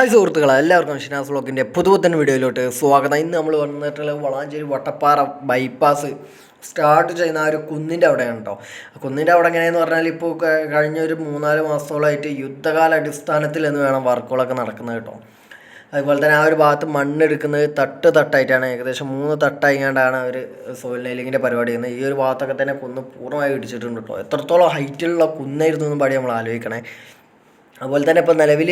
Hi സുഹൃത്തുക്കളെ എല്ലാവർക്കും ഷിനാസ് വ്ളോഗിന്റെ പുതുപുത്തൻ വീഡിയോയിലോട്ട് സ്വാഗതം. ഇന്ന് നമ്മൾ വന്നിട്ടുള്ള വളാഞ്ചേരി വട്ടപ്പാറ ബൈപ്പാസ് സ്റ്റാർട്ട് ചെയ്യുന്ന ആ ഒരു കുന്നിന്റെ അവിടെയാണ് കേട്ടോ കുന്നിന്റെ അവിടെ എങ്ങനെയെന്ന് പറഞ്ഞാൽ ഇപ്പോൾ കഴിഞ്ഞ ഒരു മൂന്നാൽ മാസത്തോളമായിട്ട് യുദ്ധകാല അടിസ്ഥാനത്തിൽ എന്ന് വേണം വർക്കുകളൊക്കെ നടക്കുന്നത് കേട്ടോ അതുപോലെ തന്നെ ആ ഒരു ഭാഗത്ത് മണ്ണെടുക്കുന്നത് തട്ട് തട്ടായിട്ടാണ് ഏകദേശം മൂന്ന് തട്ടായിങ്ങാണ്ടാണ് അവർ സോയിൽ നെയിലിങ്ങിന്റെ പരിപാടി ചെയ്യുന്നത്. ഈ ഒരു ഭാഗത്തൊക്കെ തന്നെ കുന്ന് പൂർണമായി ഇടിച്ചിട്ടുണ്ട് കേട്ടോ എത്രത്തോളം ഹൈറ്റിലുള്ള കുന്നായിരുന്നു എന്നും പാടി നമ്മൾ ആലോചിക്കണേ. അതുപോലെ തന്നെ ഇപ്പോൾ നിലവിൽ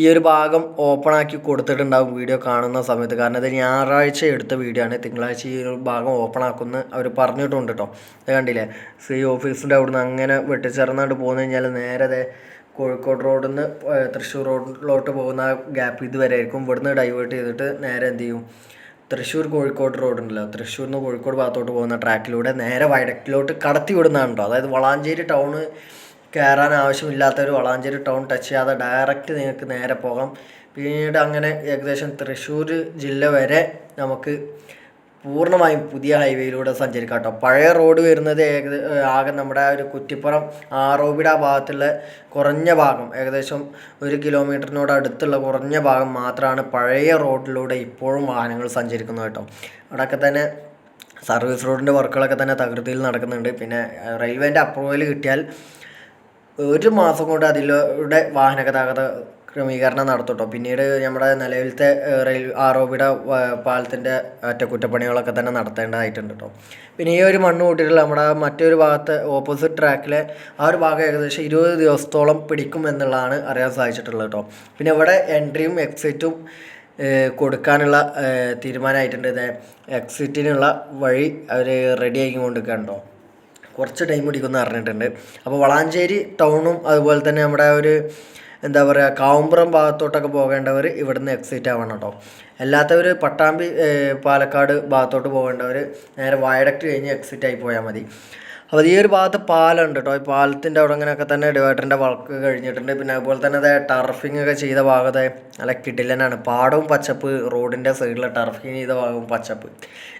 ഈ ഒരു ഭാഗം ഓപ്പൺ ആക്കി കൊടുത്തിട്ടുണ്ടാവും വീഡിയോ കാണുന്ന സമയത്ത്. കാരണം ഇത് ഞായറാഴ്ച എടുത്ത വീഡിയോ ആണ്. തിങ്കളാഴ്ച ഈ ഒരു ഭാഗം ഓപ്പൺ ആക്കുമെന്ന് അവർ പറഞ്ഞിട്ടുണ്ട് കേട്ടോ. അത് കണ്ടില്ലേ? സി ഓഫീസിന്റെ അവിടുന്ന് അങ്ങനെ വെട്ടിച്ചേർന്നാണ്ട് പോന്നു കഴിഞ്ഞാൽ നേരെ അതെ കോഴിക്കോട് റോഡിൽ നിന്ന് തൃശ്ശൂർ റോഡിലോട്ട് പോകുന്ന ഗ്യാപ്പ് ഇതുവരെ ആയിരിക്കും ഇവിടുന്ന് ഡൈവേർട്ട് ചെയ്തിട്ട് നേരെ എന്ത് ചെയ്യും? തൃശ്ശൂർ കോഴിക്കോട് റോഡ് ഉണ്ടല്ലോ. തൃശ്ശൂരിൽ നിന്ന് കോഴിക്കോട് ഭാഗത്തോട്ട് പോകുന്ന ട്രാക്കിലൂടെ നേരെ വയഡക്റ്റിലോട്ട് കടത്തി വിടുന്നതാണ് കേട്ടോ. അതായത് വളാഞ്ചേരി ടൗണ് കയറാൻ ആവശ്യമില്ലാത്ത ഒരു വളാഞ്ചേരി ടൗൺ ടച്ച് ചെയ്യാതെ ഡയറക്റ്റ് നിങ്ങൾക്ക് നേരെ പോകാം. പിന്നീട് അങ്ങനെ ഏകദേശം തൃശ്ശൂർ ജില്ല വരെ നമുക്ക് പൂർണമായും പുതിയ ഹൈവേയിലൂടെ സഞ്ചരിക്കാം കേട്ടോ. പഴയ റോഡ് വരുന്നത് ഏകദേ ആകെ നമ്മുടെ ഒരു കുറ്റിപ്പുറം ആറോബിട ഭാഗത്തുള്ള കുറഞ്ഞ ഭാഗം ഏകദേശം ഒരു കിലോമീറ്ററിനോട് അടുത്തുള്ള കുറഞ്ഞ ഭാഗം മാത്രമാണ് പഴയ റോഡിലൂടെ ഇപ്പോഴും വാഹനങ്ങൾ സഞ്ചരിക്കുന്നത് കേട്ടോ. അവിടെയൊക്കെ തന്നെ സർവീസ് റോഡിന്റെ വർക്കുകളൊക്കെ തന്നെ തകൃതിയിൽ നടക്കുന്നുണ്ട്. പിന്നെ റെയിൽവേന്റെ അപ്രൂവൽ കിട്ടിയാൽ ഒരു മാസം കൊണ്ട് അതിലൂടെ വാഹന ഗതാഗത ക്രമീകരണം നടത്തും കേട്ടോ പിന്നീട് നമ്മുടെ നിലവിലത്തെ റെയിൽ ബിയുടെ പാലത്തിന്റെ അറ്റകുറ്റപ്പണികളൊക്കെ തന്നെ നടത്തേണ്ടതായിട്ടുണ്ട് കേട്ടോ പിന്നെ ഈ ഒരു മണ്ണ് കൂട്ടിയിട്ടുള്ള നമ്മുടെ മറ്റൊരു ഭാഗത്ത് ഓപ്പോസിറ്റ് ട്രാക്കിലെ ആ ഒരു ഭാഗം ഏകദേശം ഇരുപത് ദിവസത്തോളം പിടിക്കും എന്നുള്ളതാണ് അറിയാൻ സാധിച്ചിട്ടുള്ളത് കേട്ടോ പിന്നെ ഇവിടെ എൻട്രിയും എക്സിറ്റും കൊടുക്കാനുള്ള തീരുമാനമായിട്ടുണ്ട്. ഇത് എക്സിറ്റിനുള്ള വഴി അവർ റെഡി ആക്കിക്കൊണ്ടിരിക്കുകയുണ്ടോ കുറച്ച് ടൈം പിടിക്കുമെന്ന് പറഞ്ഞിട്ടുണ്ട് അപ്പോൾ വളാഞ്ചേരി ടൗണും അതുപോലെ തന്നെ നമ്മുടെ ഒരു എന്താ പറയുക കാവുമ്പുറം ഭാഗത്തോട്ടൊക്കെ പോകേണ്ടവർ ഇവിടുന്ന് എക്സിറ്റ് ആവണം കേട്ടോ അല്ലാത്തവർ പട്ടാമ്പി പാലക്കാട് ഭാഗത്തോട്ട് പോകേണ്ടവർ നേരെ വയഡക്റ്റ് കഴിഞ്ഞ് എക്സിറ്റ് ആയി പോയാൽ മതി. അപ്പോൾ ഈ ഒരു ഭാഗത്ത് പാലമുണ്ട് കേട്ടോ ഈ പാലത്തിന്റെ അവിടെ അങ്ങനെയൊക്കെ തന്നെ ഡിവൈഡറിന്റെ വർക്ക് കഴിഞ്ഞിട്ടുണ്ട്. പിന്നെ അതുപോലെ തന്നെ അതെ ടർഫിംഗ് ഒക്കെ ചെയ്ത ഭാഗത്തെ നല്ല കിടിലനാണ്. പാടവും പച്ചപ്പ് റോഡിന്റെ സൈഡിൽ ടർഫിങ് ചെയ്ത ഭാഗവും പച്ചപ്പ്.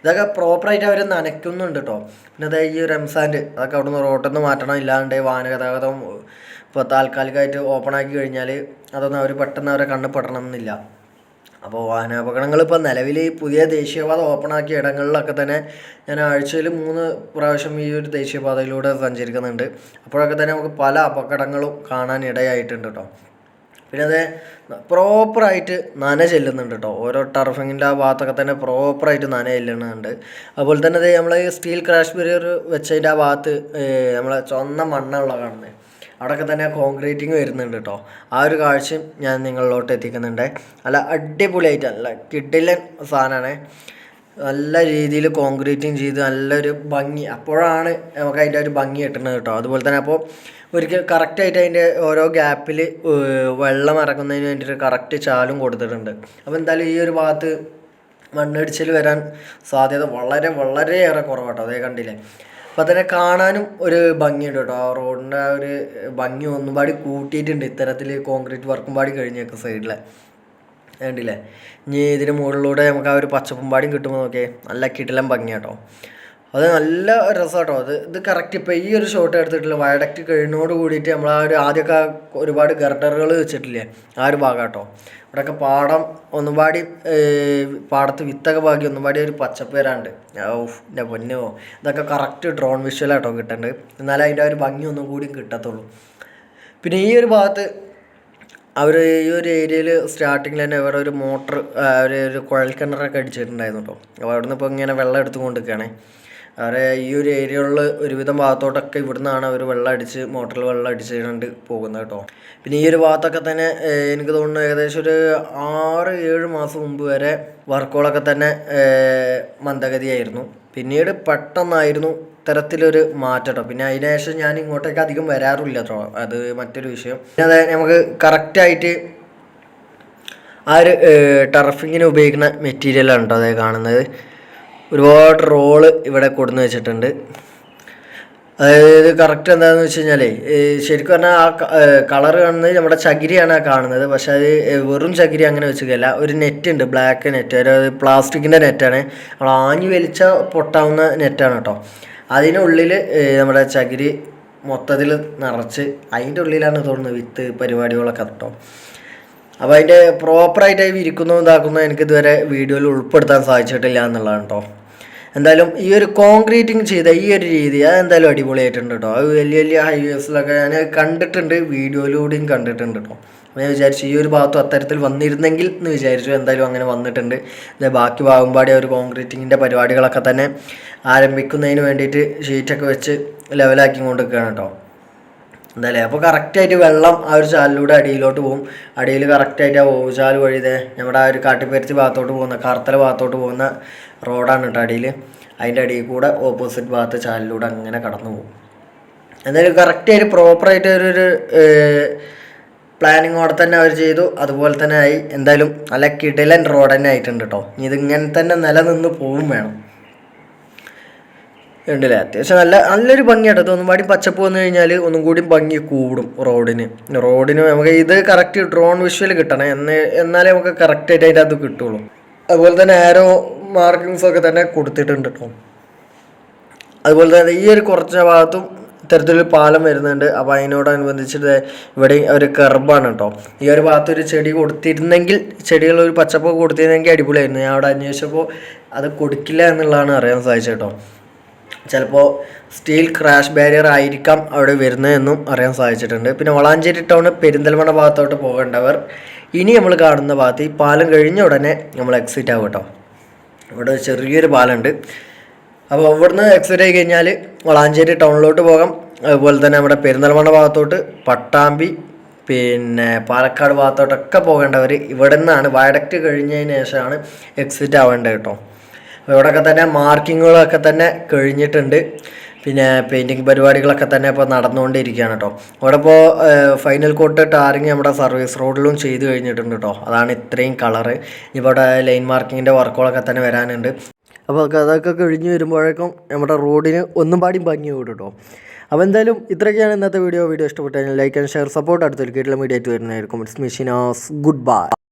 ഇതൊക്കെ പ്രോപ്പറായിട്ട് അവർ നനയ്ക്കുന്നുണ്ട് കേട്ടോ പിന്നെ അതേ ഈ എംസാൻഡ് അതൊക്കെ റോഡിൽ നിന്ന് മാറ്റണം. ഇല്ലാണ്ട് വാഹന ഗതാഗതം ഇപ്പോൾ താൽക്കാലികമായിട്ട് ഓപ്പൺ ആക്കി കഴിഞ്ഞാൽ അതൊന്നും അവർ പെട്ടെന്ന് അവരെ കണ്ണ് പെടണം എന്നില്ല അപ്പോൾ വാഹനാപകടങ്ങൾ ഇപ്പോൾ നിലവിൽ ഈ പുതിയ ദേശീയപാത ഓപ്പൺ ആക്കിയ ഇടങ്ങളിലൊക്കെ തന്നെ ഞാൻ ആഴ്ചയിൽ മൂന്ന് പ്രാവശ്യം ഈ ഒരു ദേശീയപാതയിലൂടെ സഞ്ചരിക്കുന്നുണ്ട്. അപ്പോഴൊക്കെ തന്നെ നമുക്ക് പല അപകടങ്ങളും കാണാൻ ഇടയായിട്ടുണ്ട് കേട്ടോ പിന്നെ അത് പ്രോപ്പറായിട്ട് നന ചെല്ലുന്നുണ്ട് കേട്ടോ ഓരോ ടർഫിങ്ങിന്റെ ആ ഭാഗത്തൊക്കെ തന്നെ പ്രോപ്പറായിട്ട് നന ചെല്ലുന്നുണ്ട്. അതുപോലെ തന്നെ അത് നമ്മൾ സ്റ്റീൽ ക്രാഷ് ബിരിയർ വെച്ചതിന്റെ ആ ഭാഗത്ത് നമ്മളെ ചുവന്ന മണ്ണുള്ള കാണുന്നത് അവിടെയൊക്കെ തന്നെ കോൺക്രീറ്റിങ് വരുന്നുണ്ട് കേട്ടോ ആ ഒരു കാഴ്ചയും ഞാൻ നിങ്ങളിലോട്ട് എത്തിക്കുന്നുണ്ട്. നല്ല അടിപൊളിയായിട്ട് നല്ല കിഡിലൻ സാധനമാണ് നല്ല രീതിയിൽ കോൺക്രീറ്റിങ് ചെയ്ത് നല്ലൊരു ഭംഗി. അപ്പോഴാണ് നമുക്ക് അതിന്റെ ഒരു ഭംഗി കിട്ടുന്നത് കേട്ടോ അതുപോലെ തന്നെ അപ്പോൾ ഒരിക്കൽ കറക്റ്റായിട്ട് അതിന്റെ ഓരോ ഗ്യാപ്പിൽ വെള്ളം ഇറക്കുന്നതിന് വേണ്ടിയിട്ട് കറക്റ്റ് ചാലും കൊടുത്തിട്ടുണ്ട്. അപ്പോൾ എന്തായാലും ഈ ഒരു ഭാഗത്ത് മണ്ണിടിച്ചിൽ വരാൻ സാധ്യത വളരെ വളരെയേറെ കുറവാട്ടോ അതേ കണ്ടില്ലേ? അപ്പോൾ തന്നെ കാണാനും ഒരു ഭംഗിയുണ്ട് കേട്ടോ. ആ റോഡിന്റെ ആ ഒരു ഭംഗി ഒന്നും പാടി കൂട്ടിയിട്ടുണ്ട്. ഇത്തരത്തിൽ കോൺക്രീറ്റ് വർക്കും പാടി കഴിഞ്ഞേക്കും സൈഡിലെ. കണ്ടില്ലേ? ഇനി ഇതിന് മുകളിലൂടെ നമുക്ക് ആ ഒരു പച്ചപ്പും പാടിയും കിട്ടുമ്പോൾ നോക്കിയേ. നല്ല കിടിലം ഭംഗിയാട്ടോ. അത് നല്ല രസമാട്ടോ അത് ഇത് കറക്റ്റ് ഇപ്പോൾ ഈ ഒരു ഷോട്ട് എടുത്തിട്ടില്ല? വയഡക്റ്റ് കഴിഞ്ഞോട് കൂടിയിട്ട് നമ്മൾ ആ ഒരു ആദ്യമൊക്കെ ഒരുപാട് ഗർഡറുകൾ വെച്ചിട്ടില്ലേ? ആ ഒരു ഭാഗം കേട്ടോ ഇവിടെയൊക്കെ പാടം ഒന്നും പാടി പാടത്ത് വിത്തൊക്കെ ബാക്കി ഒന്നും പാടി ഒരു പച്ചപ്പ് വരാണ്ട് ഓഫ് എന്റെ പൊന്നോ. ഇതൊക്കെ കറക്റ്റ് ഡ്രോൺ വിഷ്വലാട്ടോ കിട്ടേണ്ടത് എന്നാലേ അതിന്റെ ഒരു ഭംഗി ഒന്നും കൂടി കിട്ടത്തുള്ളൂ. പിന്നെ ഈ ഒരു ഭാഗത്ത് അവർ ഈ ഒരു ഏരിയയിൽ സ്റ്റാർട്ടിങ്ങിൽ തന്നെ ഇവിടെ ഒരു മോട്ടർ ഒരു ഒരു കുഴൽക്കിണറൊക്കെ അടിച്ചിട്ടുണ്ടായിരുന്നു കേട്ടോ അപ്പോൾ അവിടെ നിന്ന് ഇപ്പോൾ ഇങ്ങനെ വെള്ളം എടുത്തുകൊണ്ട് നിൽക്കുകയാണേ അവരെ ഈ ഒരു ഏരിയകളിൽ ഒരുവിധം ഭാഗത്തോട്ടൊക്കെ ഇവിടുന്നാണ് അവർ വെള്ളം അടിച്ച് മോട്ടറിൽ വെള്ളം അടിച്ചുകൊണ്ട് പോകുന്നത് കേട്ടോ. പിന്നെ ഈ ഒരു ഭാഗത്തൊക്കെ തന്നെ എനിക്ക് തോന്നുന്നു ഏകദേശം ഒരു ആറ് ഏഴ് മാസം മുമ്പ് വരെ വർക്കുകളൊക്കെ തന്നെ മന്ദഗതിയായിരുന്നു. പിന്നീട് പെട്ടെന്നായിരുന്നു ഇത്തരത്തിലൊരു മാറ്റം കേട്ടോ. പിന്നെ അതിനുശേഷം ഞാൻ ഇങ്ങോട്ടേക്ക് അധികം വരാറില്ല കേട്ടോ. അത് മറ്റൊരു വിഷയം. പിന്നെ അതെ നമുക്ക് കറക്റ്റായിട്ട് ആ ഒരു ടർഫിങ്ങിന് ഉപയോഗിക്കുന്ന മെറ്റീരിയലാണ് കേട്ടോ അതായത് കാണുന്നത്. ഒരുപാട് റോൾ ഇവിടെ കൊടുന്ന് വെച്ചിട്ടുണ്ട്. അതായത് കറക്റ്റ് എന്താണെന്ന് വെച്ച് കഴിഞ്ഞാൽ ശരിക്കും പറഞ്ഞാൽ ആ കളർ കാണുന്നത് നമ്മുടെ ചകിരിയാണ് ആ കാണുന്നത്. പക്ഷെ അത് വെറും ചകിരി അങ്ങനെ വെച്ചിട്ടില്ല ഒരു നെറ്റ് ഉണ്ട് ബ്ലാക്ക് നെറ്റ് ഒരു പ്ലാസ്റ്റിക്കിന്റെ നെറ്റാണ് നമ്മൾ ആഞ്ഞു വലിച്ച പൊട്ടാവുന്ന നെറ്റാണ് കേട്ടോ. അതിനുള്ളിൽ നമ്മുടെ ചകിരി മൊത്തത്തിൽ നിറച്ച് അതിന്റെ ഉള്ളിലാണ് തോന്നുന്നത് വിത്ത് പരിപാടികളൊക്കെ കേട്ടോ. അപ്പോൾ അതിന്റെ പ്രോപ്പറായിട്ട് ഇരിക്കുന്നതും ഇതാക്കുന്നു. എനിക്ക് ഇതുവരെ വീഡിയോയിൽ ഉൾപ്പെടുത്താൻ സാധിച്ചിട്ടില്ല എന്നുള്ളതാണ് കേട്ടോ. എന്തായാലും ഈ ഒരു കോൺക്രീറ്റിങ് ചെയ്ത ഈ ഒരു രീതി അത് എന്തായാലും അടിപൊളിയായിട്ടുണ്ട് കേട്ടോ അത് വലിയ വലിയ ഹൈവേസിലൊക്കെ ഞാൻ കണ്ടിട്ടുണ്ട് വീഡിയോയിലൂടെയും കണ്ടിട്ടുണ്ട് കേട്ടോ ഞാൻ വിചാരിച്ചു ഈ ഒരു ഭാഗത്തും അത്തരത്തിൽ വന്നിരുന്നെങ്കിൽ എന്ന് വിചാരിച്ചു എന്തായാലും അങ്ങനെ വന്നിട്ടുണ്ട്. ബാക്കി ഭാഗമ്പാടി ഒരു കോൺക്രീറ്റിങ്ങിന്റെ പരിപാടികളൊക്കെ തന്നെ ആരംഭിക്കുന്നതിന് വേണ്ടിയിട്ട് ഷീറ്റൊക്കെ വെച്ച് ലെവലാക്കി കൊണ്ടിരിക്കുകയാണ് കേട്ടോ എന്തായാലും അപ്പോൾ കറക്റ്റായിട്ട് വെള്ളം ആ ഒരു ചാലിലൂടെ അടിയിലോട്ട് പോകും അടിയിൽ കറക്റ്റായിട്ട് ആ ഓവുചാൽ വഴി നമ്മുടെ ആ ഒരു കാട്ടിപ്പരുത്തി ഭാഗത്തോട്ട് പോകുന്ന കറുത്തല ഭാഗത്തോട്ട് പോകുന്ന റോഡാണ് കേട്ടോ അടിയിൽ അതിന്റെ അടിയിൽ കൂടെ ഓപ്പോസിറ്റ് ഭാഗത്ത് ചാലിലൂടെ അങ്ങനെ കടന്നു പോകും എന്തായാലും കറക്റ്റായിട്ട് പ്രോപ്പറായിട്ട് ഒരു ഒരു പ്ലാനിങ്ങോടെ തന്നെ അവർ ചെയ്തു. അതുപോലെ തന്നെ ആയി. എന്തായാലും നല്ല കിടിലൻ റോഡ് തന്നെ ആയിട്ടുണ്ട് കേട്ടോ ഇതിങ്ങനെ തന്നെ നിലനിന്ന് പോവും വേണം. ഉണ്ടല്ലേ അത്യാവശ്യം നല്ല നല്ലൊരു ഭംഗിയാട്ടോ. തോന്നും പാടി പച്ചപ്പ് വന്നു കഴിഞ്ഞാൽ ഒന്നും കൂടി ഭംഗി കൂടും റോഡിന്. റോഡിന് നമുക്ക് ഇത് കറക്റ്റ് ഡ്രോൺ വിഷ്വൽ കിട്ടണം. എന്ന് എന്നാലേ നമുക്ക് കറക്റ്റായിട്ട് അതിന്റെ അത് കിട്ടുള്ളൂ. അതുപോലെ തന്നെ ആരോ മാർക്കിങ്സ് ഒക്കെ തന്നെ കൊടുത്തിട്ടുണ്ട് കേട്ടോ അതുപോലെ തന്നെ ഈ ഒരു കുറച്ച് ഭാഗത്തും ഇത്തരത്തിലൊരു പാലം വരുന്നുണ്ട്. അപ്പോൾ അതിനോടനുബന്ധിച്ചിട്ട് ഇവിടെ ഒരു കർബാണ് കേട്ടോ ഈ ഒരു ഭാഗത്ത് ഒരു ചെടി കൊടുത്തിരുന്നെങ്കിൽ ചെടികൾ ഒരു കൊടുത്തിരുന്നെങ്കിൽ അടിപൊളിയായിരുന്നു. ഞാൻ അവിടെ അന്വേഷിച്ചപ്പോൾ അത് കൊടുക്കില്ല എന്നുള്ളതാണ് അറിയാൻ സാധിച്ചത് കേട്ടോ ചിലപ്പോൾ സ്റ്റീൽ ക്രാഷ് ബാരിയർ ആയിരിക്കാം അവിടെ വരുന്നതെന്നും അറിയാൻ സാധിച്ചിട്ടുണ്ട്. പിന്നെ വളാഞ്ചേരി ടൗൺ പെരിന്തൽമണ്ണ ഭാഗത്തോട്ട് പോകേണ്ടവർ ഇനി നമ്മൾ കാണുന്ന ഭാഗത്ത് ഈ പാലം കഴിഞ്ഞ ഉടനെ നമ്മൾ എക്സിറ്റ് ആവും കേട്ടോ. ഇവിടെ ചെറിയൊരു പാലമുണ്ട്. അപ്പോൾ ഇവിടുന്ന് എക്സിറ്റ് ആയി കഴിഞ്ഞാൽ വളാഞ്ചേരി ടൗണിലോട്ട് പോകാം. അതുപോലെ തന്നെ നമ്മുടെ പെരിന്തൽമണ്ണ ഭാഗത്തോട്ട് പട്ടാമ്പി പിന്നെ പാലക്കാട് ഭാഗത്തോട്ടൊക്കെ പോകേണ്ടവർ ഇവിടെ നിന്നാണ് വയഡക്റ്റ് കഴിഞ്ഞതിന് ശേഷമാണ് എക്സിറ്റ് ആവേണ്ടത് കേട്ടോ. ഇവിടെയൊക്കെ തന്നെ മാർക്കിങ്ങുകളൊക്കെ തന്നെ കഴിഞ്ഞിട്ടുണ്ട്. പിന്നെ പെയിന്റിങ് പരിപാടികളൊക്കെ തന്നെ ഇപ്പോൾ നടന്നുകൊണ്ടിരിക്കുകയാണ് കേട്ടോ. ഇവിടെ ഇപ്പോൾ ഫൈനൽ കോട്ട് ടാറിങ് നമ്മുടെ സർവീസ് റോഡിലും ചെയ്ത് കഴിഞ്ഞിട്ടുണ്ട് കേട്ടോ. അതാണ് ഇത്രയും കളറ്. ഇവിടെ ലൈൻ മാർക്കിങ്ങിന്റെ വർക്കുകളൊക്കെ തന്നെ വരാനുണ്ട്. അപ്പോൾ അതൊക്കെ കഴിഞ്ഞ് വരുമ്പോഴേക്കും നമ്മുടെ റോഡിന് ഒന്നും പാടിയും ഭംഗി കൂടും കേട്ടോ. അപ്പോൾ എന്തായാലും ഇത്രയൊക്കെയാണ് ഇന്നത്തെ വീഡിയോ. വീഡിയോ ഇഷ്ടപ്പെട്ടു കഴിഞ്ഞാൽ ലൈക്ക് ആൻഡ് ഷെയർ സപ്പോർട്ട്. അടുത്തൊരു കേട്ടില്ല മീഡിയ ആയിട്ട് വരുന്നതായിരിക്കും. It's മിഷിനാസ് good bye